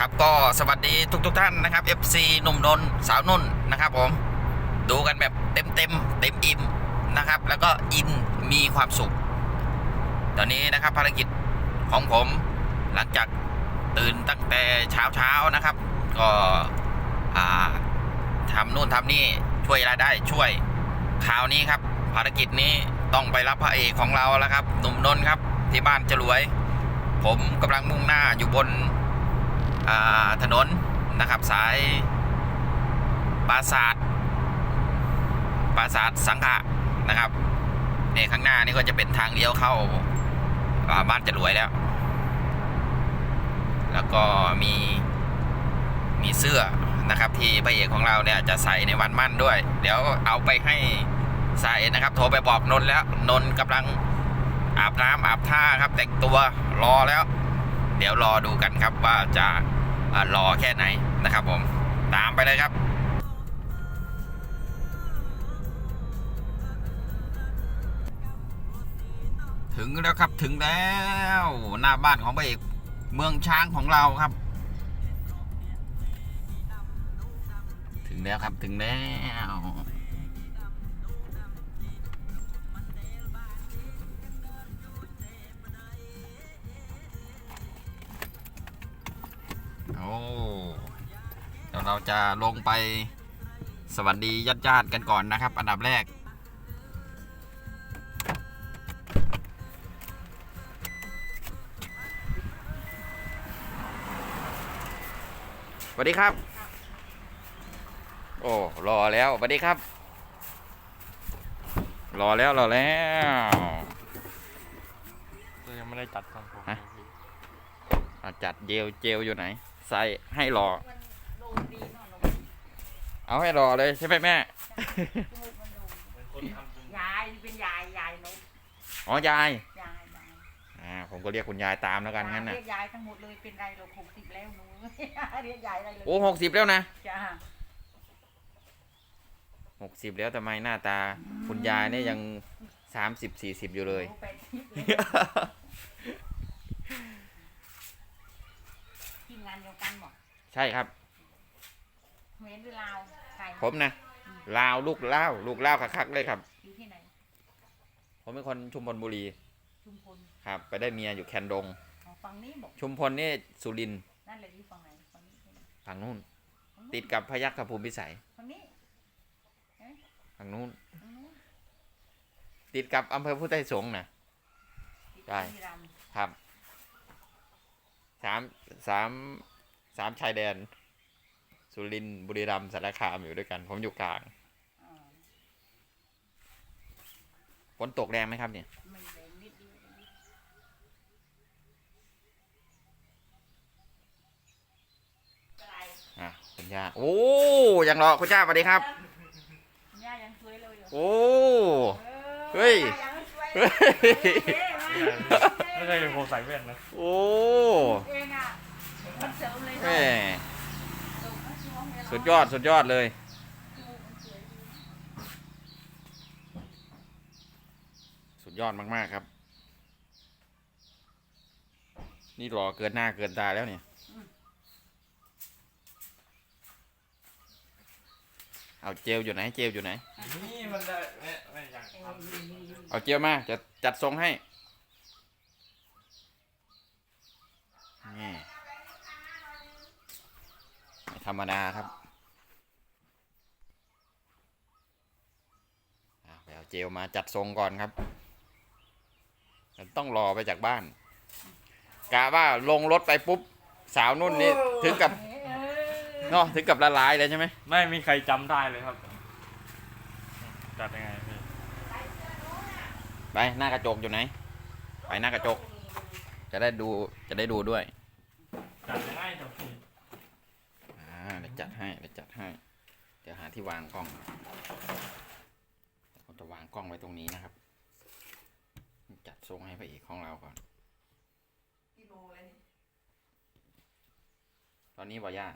ครับก็สวัสดีทุกทุกๆท่านนะครับ FC หนุ่มนนสาวนุ่นนะครับผมดูกันแบบเต็มเต็มเต็มอิ่มนะครับ แล้วก็อินมีความสุข ตอนนี้นะครับภารกิจของผมหลังจากตื่นตั้งแต่เช้าเช้านะครับ ก็ทำนู่นทำนี่ช่วยรายได้ช่วยคราวนี้ครับ ภารกิจนี้ต้องไปรับพระเอกของเราแล้วครับ หนุ่มนนครับที่บ้านจรวย ผมกำลังมุ่งหน้าอยู่บน ถนนนะครับสายปราสาทปราสาทสังขะนะครับเนี่ยข้างหน้านี่ก็จะเป็นทางเลี้ยวเข้าาบ้านจะรวยแล้ว แล้วก็มีมีเสื้อนะครับ ที่พระเอกของเราเนี่ยจะใส่ในวันมั่นด้วย เดี๋ยวเอาไปให้ใส่นะครับ โทรไปบอกนนท์แล้วนนท์กำลังอาบน้ำอาบท่าครับ แต่งตัวรอแล้ว เดี๋ยวรอดูกันครับว่าจะ อ่อแค่ไหนนะครับผมตามไปเลยครับถึงแล้วครับถึงแล้วหน้าบ้านของพระเอกเมืองช้างของเราครับ ถึงแล้วครับถึงแล้ว จะลงไปสวัสดีญาติญาติๆกันก่อนนะครับ อันดับแรก สวัสดีครับ โอ้ รอแล้ว สวัสดีครับ รอแล้ว รอแล้วยังไม่ได้จัดของผมฮะจัดเจลเจลอยู่ไหน ใส่ให้รอ เอาให้รอเลยใช่ไหมแม่คนทำจริงยายนี่เป็นยายยายนกอ๋อยาย ยายยายอ่า ผมก็เรียกคุณยายตามแล้วกันงั้นนะเรียกยายทั้งหมดเลยเป็นไรเราหกสิบแล้วหนู เรียกยายอะไรเลยโอ้หกสิบแล้วนะจ้าหกสิบแล้วทำไมหน้าตา คุณยายเนี่ยยังสามสิบสี่สิบอยู่เลยโอ้ไปทิพย์เลยทีมงานเดียวกันหมดใช่ครับเว้นหรือลาวใคร ผมนะลาวลูกเล่าวลูกเล่าวคักๆเลยครับ อยู่ที่ไหนผมเป็นคนชุมพลบุรีชุมพลครับ ไปได้เมียอยู่แคนดง อ๋อฝั่งนี้บอกชุมพลนี่สุรินทร์นั่นเลยที่ฝั่งไหนฝั่งนี้ใช่ไหมฝั่งนู้น ฝั่งนู้นติดกับพยัคฆภูมิพิสัยฝั่งนี้ฝั่งนู้น ฝั่งนู้นติดกับอำเภอพุทธไทยสงฆ์นะ ติดได้บุรีรัมย์ครับสามสามสามชายแดน สุรินทร์บุรีรัมย์สารคามอยู่ด้วยกัน ผมอยู่กลางอ่าฝนตกแรงไหมครับเนี่ยไม่แรงนิดเดียวนิดอะไรอะคุณย่าโอ้ยังรอคุณย่าสวัสดีครับย่ายังสวยเลยเหรอโอ้เฮ้ยย่ายังสวยเฮ้ยไม่ใช่ผมใส่แว่นนะโอ้เองอะมันเสริมเลยแม่ สุดยอดสุดยอดเลย สุดยอดมากๆครับ นี่รอเกินหน้าเกินตาแล้วเนี่ย เอาเจลอยู่ไหน เจลอยู่ไหน นี่มันได้ไม่ไม่อยากทเอาเจลมาจะจัดทรงให้นี่ไม่ ธรรมดาครับอะไปเอาเจลมาจัดทรงก่อนครับมันต้องรอไปจากบ้าน กะว่าลงรถไปปุ๊บ สาวนุ่นนี่ถึงกับเนาะถึงกับละลายเลยใช่ไหมำไม่มีใครจำได้เลยครับ จัดยังไงพี่ไปหน้ากระจกอยู่ไหน ไปหน้ากระจก จะได้ดูจะได้ดูด้วย จัดยังไง จับพี่อ่าเดี๋ยวจัดให้เดี๋ยวจัดให้ เดี๋ยวหาที่วางกล้องผมจะวางกล้องไว้ตรงนี้นะครับ จัดทรงให้พระเอกของเราก่อนตอนนี้บอย่า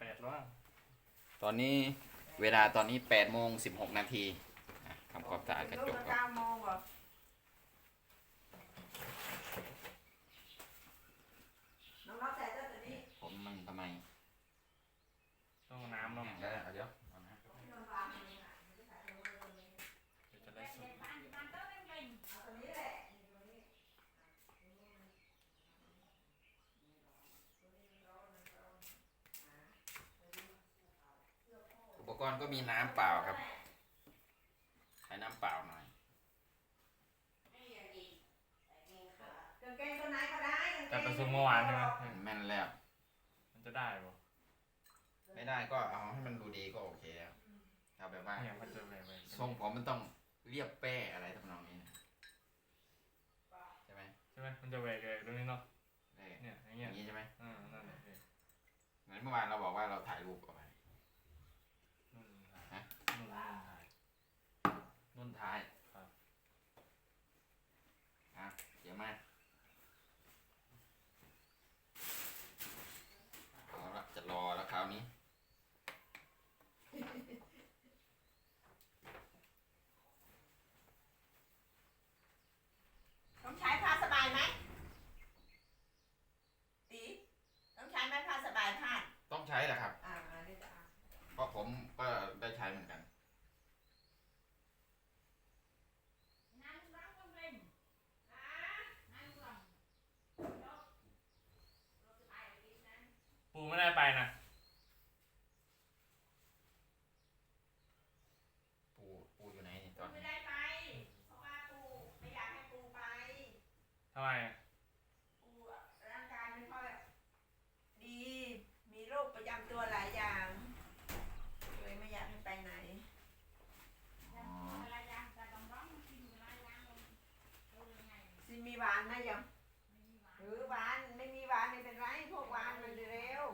แปดแล้วอะตอนนี้เวลาตอนนี้แปดโมงสิบหกนาทีอะทำความสะอาดกระจกก่อน เก้าโมงเหรอ ผมมันประมาณ รณ์ก็มีน้ำเปล่าครับใช้น้ำเปล่าหน่อยกางเกงตัวไหนก็ได้แต่ประชุมเมื่อวานใช่ไหม แม่นแล้ว มันจะได้ปะไม่ได้ก็เอาให้มันดูดีก็โอเคแล้วเอาแบบว่า เนี่ยมันจะแบบแบบทรงผมมันต้องเรียบแป้อะไรทำนองนี้นะใช่ไหมใช่ไหมมันจะแหวกเลยตรงนี้เนาะ เออเนี่ยอย่างอเงี้ยย่างนี้ใช่ไหมอ่านั่นแหละพี่เหมือนเมื่อวานเราบอกว่าเราถ่ายรูปเอาไว้ นุ่นถ่าย ฮะ นุ่นนุ่นถ่าย นุ่นท้าย ครับ อะเดี๋ยวมาเอาละจะรอแล้วคราวนี้ ต้องใช้ผ้าสบายไหมตีต้องใช้ไหมผ้าสบายผ้าด ต้องใช้แหละครับ อ่าอ่าเดี๋ยวจะอ่าน เพราะผมก็ได้ใช้เหมือนกัน ปูไม่ได้ไปนะ ปูปูอยู่ไหนนี่ต ปู อน ไม่ นี้ ได้ไป เพราะว่าปูไม่อยากให้ปูไป ทำไมอะ ปูร่างกายไม่ค่อยดี มีโรคประจำตัวหลายอย่าง เลยไม่อยากให้ไปไหน อ๋อ ซิมีหวานไหมยัง หรือหวานไม่มีหวานไม่เป็นไรพวกหวานมันเร็ว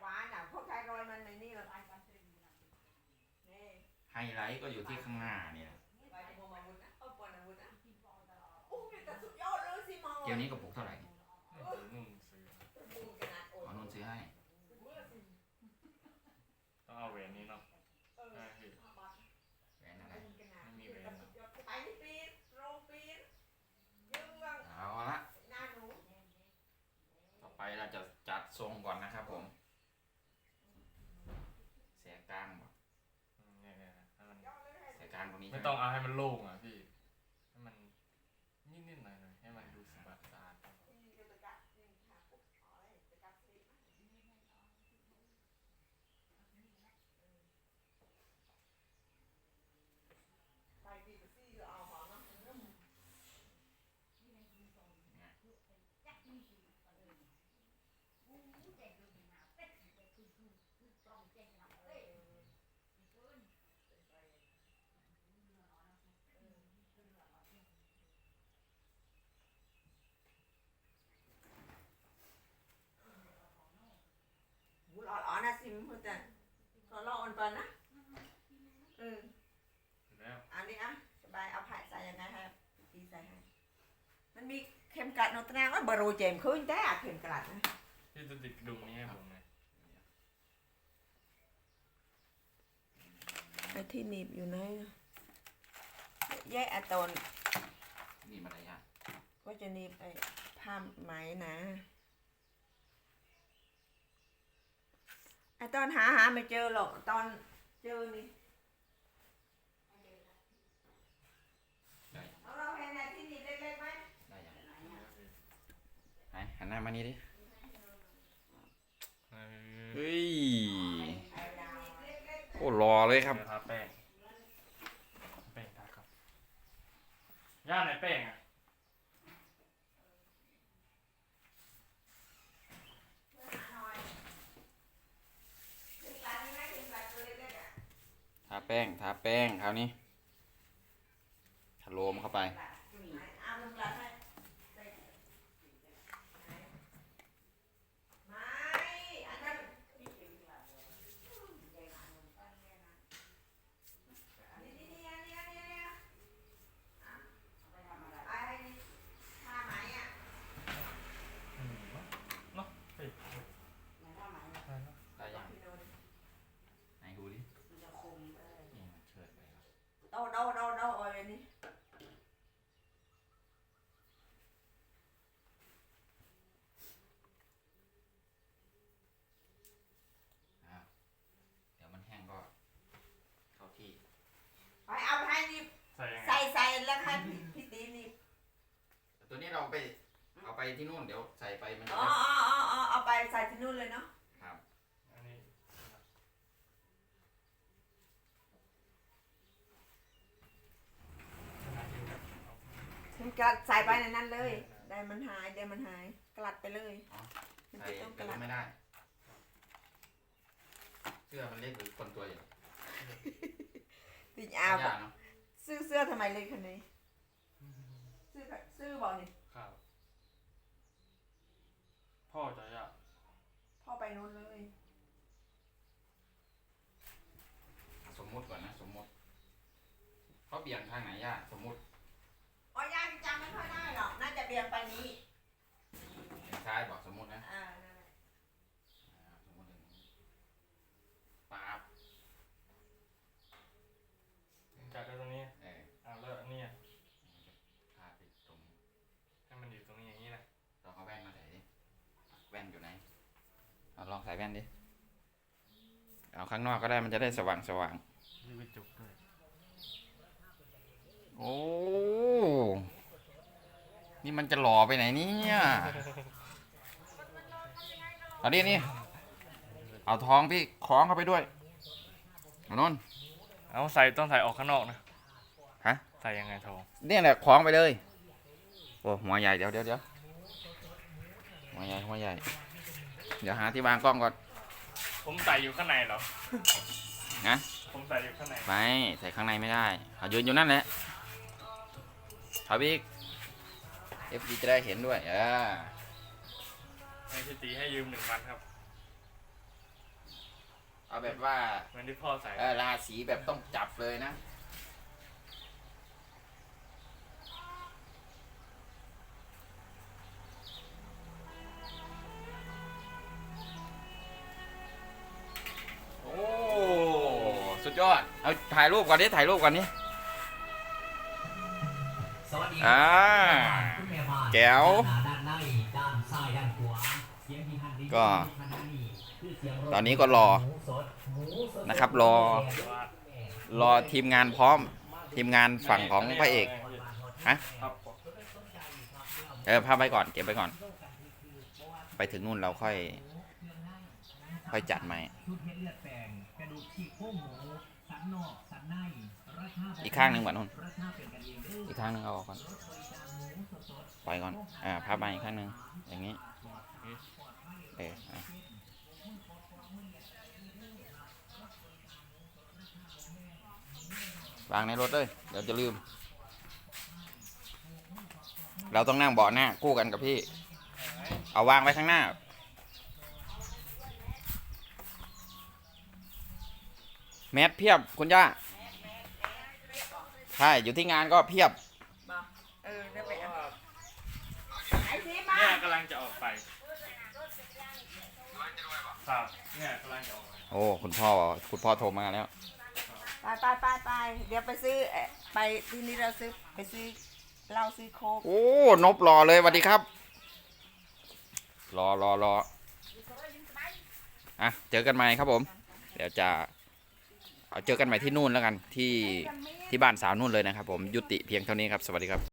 หวานอะพวกไทรอยด์มันในนี่หรอกนี่ไฮไลท์ก็อยู่ที่ข้างหน้าเนี่ยไปโมมาวุธนะเอาปอนอาวุธนะโอ้ยแต่สุดยอดเลยสิมองเกียวนี้กระปุกเท่าไหร่นี่ ไม่ซื้อนุ่นซื้อ ปูขนาดโอ้ อ๋อนุ่นซื้อให้ ต้องเอาแหวนนี้เนาะ เออ ใช่พี่ แหวนอะไร ปูขนาด ไม่มีแหวน ไปนี่ปีนโรงปีนยืงวัง เอาละ หน้าหนู ต่อไปเราจะจัด ทรงก่อนนะครับผมเสียกลางบ่อืมเนี่ยเนี่ยนะให้มันยอดเลยให้เสียกลางตรงนี้ไม่ใช่ไหมต้องเอาให้มันโล่งอะพี่ให้มันนิดๆหน่อยๆให้มันดูสะอาดสะอาด นี่เดี๋ยวตะกัดนี่ค่ะปุ๊บอ๋อเลยตะกัดสิไปปีกซี่เอาหอมเนาะ หู หลอดอ๋อนะซิมพูดแต่ขอลองอ่อนก่อนนะเอออยู่แล้วอันนี้อะสบายเอาผัดใส่ยังไงให้ตีใส่ให้มันมีเข็มกลัดโนตนาว่าบารูเจมคืนแต่อะเข็มกลัดนะพี่จะติดดุมนี้ให้ผมไหมไอ้ที่หนีบอยู่ไหนนะแยกอะตนนี่มารยาทก็จะหนีบไอ้ผ้าไหมนะไอ้ ตอนหาหาไม่เจอหรอกตอนเจอนี่ได้เอาเราเห็นไอ้ที่หนีบเล็กๆไหมได้ยังไหนหันหน้ามานี่ดิเออเฮ้ยไอ้ดาวเล็กโอ้รอเลยครับ เดี๋ยวทาแป้งแป้งทาครับย่าไหนแป้งอะ ๆหาหน่อยเข็มกลัดนี่ไหมเข็มกลัดตัวเล็กๆอะ ทาแป้ง ทา แป้งคราวนี้ เอาไป เอาไปที่นู่นเดี๋ยวใส่ไปมันอ๋ออ๋ออ๋อเอาไปใส่ที่นู่นเลยเนาะครับอันนี้มันจะใส่ไปในนั้นเลย ได้มันหายได้มันหายกลัดไปเลยใส่กเป็นไม่ได้ เสื้อมันเล็กหรือคนตัวใหญ่ติดอาวาเซื้อเสื้อทำไมเล็กขนาดนี้ ซื้อซื้อบอกนี่ พ่อจะอยากพ่อไปนู้นเลย สมมุติก่อนนะ สมมุติเขาเบี่ยงทางไหนย่าสมมุติ อ๋อยายจำไม่ค่อยได้หรอก น่าจะเบียงไปนี้ เบี่ยงซ้ายบอกสมมุตินะ อ่านั่นแหละ อ่าสมมุติอย่างนี้ป๊าบ จัดได้ตรงนี้ เออ อ่าแล้วอันนี้อะ พาไปตรง ให้มันอยู่ตรงนี้อย่างนี้นะ ลองเอาแว่นมาใส่ดิแว่นอยู่ไหนเอาลองใส่ แว่นดิ เอาข้างนอกก็ได้มันจะได้สว่างสว่างมีกระจกด้วยโอ้ นี่มันจะหล่อไปไหนเนี่ยเอาดินี่ เอาทองพี่คล้องเข้าไปด้วยเอานนเอาใส่ต้องใส่ออกข้างนอกนะฮะ ใส่ยังไงทองเนี่ยแหละคล้องไปเลย โอ้หัวใหญ่เดี๋ยวเดี๋ยวเดี๋ยวหัวใหญ่หัวใหญ่ เดี๋ยวหาที่วางกล้องก่อนผมใส่อยู่ข้างในเหรอ นะผมใส่อยู่ข้างใน ไม่ใส่ข้างในไม่ได้เอายืนอยู่นั่นแหละเอาพี่เอฟดีจะได้เห็นด้วยอ่าให้ชิตีให้ยืมหนึ่งพันครับ เอาแบบว่าเหมือนที่พ่อใส่ เออราศีแบบต้องจับเลยนะ เอาถ่ายรูปก่อนดิถ่ายรูปก่อนนี่สวัสดีอ่า คุณแม่บ้านแจ๋วด้านหน้าด้านในด้านซ้ายด้านขวาเสียงที่ท่านได้ยินก็ขณะนี้คือเสียงรถตอนนี้ก็รอหมูสดหมูสดนะครับรอว่ารอทีมงานพร้อม ทีมงานฝั่งของพระเอกฮะครับเออพาไปก่อนเก็บไปก่อน ไปถึงนู่นเราค่อย ค่อยจัดใหม่ชุดเห็ดเลือดแปลงกระดูกฉีกโค้งหมูสันน อกสันในราคาอีกข้างหนึ่งก่อนนู่นราคาเป็นกันเองเด้ออีกข้างหนึ่งเอาออกก่อนบริการหมูสดปล่อยก่อน อ่าพับมาอีกข้างหนึ่งอย่างนี้ เอออะวางในรถเลยเดี๋ยวจะลืม เราต้องนั่งเบาะหน้า คู่กันกับพี่ เอาวางไว้ข้างหน้า แมสเพียบคุณย่าใช่อยู่ที่งานก็เพียบบอกเออเดี๋ยวไปเอาไอ้ทีมาเนี่ยกำลังจะออกไปครับเนี่ยกำลังจะออกไปโอ้คุณพ่อคุณพ่อโทรมาแล้ว ไปไปไปไปเดี๋ยวไปซื้อเอ่อไปที่นี่เราซื้อไปซื้อเหล้าซื้อโค้กโอ้นบรอเลยสวัสดีครับ รอรอรออะเจอกันใหม่ครับผม เดี๋ยวจะ เอาเจอกันใหม่ที่นู่นแล้วกันที่ที่บ้านสาวนู่นเลยนะครับ ผมยุติเพียงเท่านี้ครับสวัสดีครับ